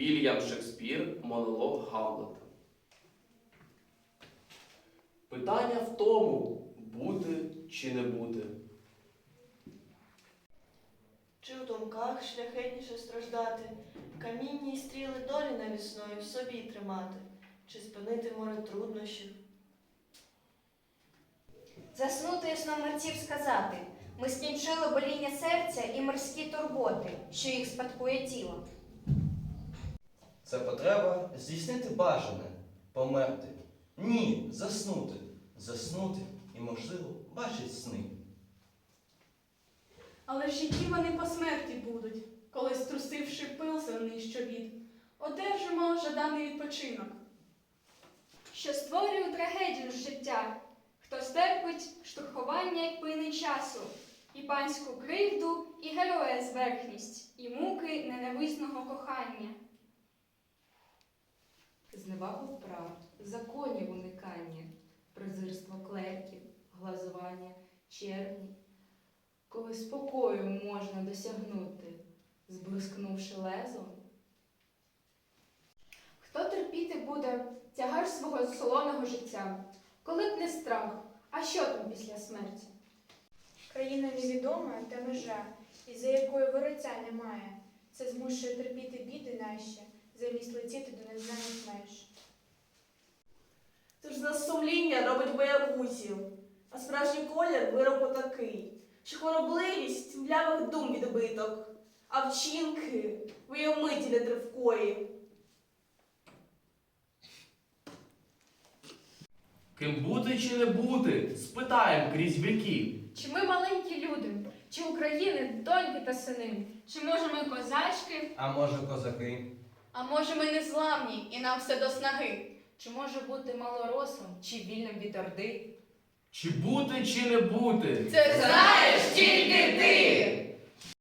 Вільям Шекспір, монолог Гамлета. Питання в тому, бути чи не бути. Чи у думках шляхетніше страждати, камінні й стріли долі навісною в собі тримати, чи спинити море труднощів? Заснути сном мерців сказати. Ми скінчили боління серця і морські турботи, що їх спадкує тіло. Це потреба здійснити бажане, померти. Ні, заснути. Заснути і, можливо, бачить сни. Але ж які вони по смерті будуть, коли, струсивши пил земний щобід, одержимо жаданий відпочинок. що створює трагедію життя, хто стерпить штурхування й плини часу, і панську кривду, і героя зверхність, і муки ненависного кохання. Зневагу прав, законів уникання, презирство клерків, глазування черні, коли спокою можна досягнути, зблискнувши лезом. Хто терпіти буде тягар свого солоного життя, коли б не страх, а що там після смерті? Країна невідома та межа, із-за якої вороття немає. Це змушує терпіти біди наші, замість летіти до незнаних меж. Це ж за сумління робить боягузів, а справжній колір вироку такий, що хворобливість в лявих дум відбиток, а вчинки в її миті нетривкої. Ким бути чи не бути? Спитаєм крізь віки. Чи ми маленькі люди, чи України доньки та сини, чи може ми козачки, А може, козаки? А може ми не зламні і нам все до снаги, чи може бути малоросом, чи вільним від орди? Чи бути, чи не бути? Це знаєш тільки ти!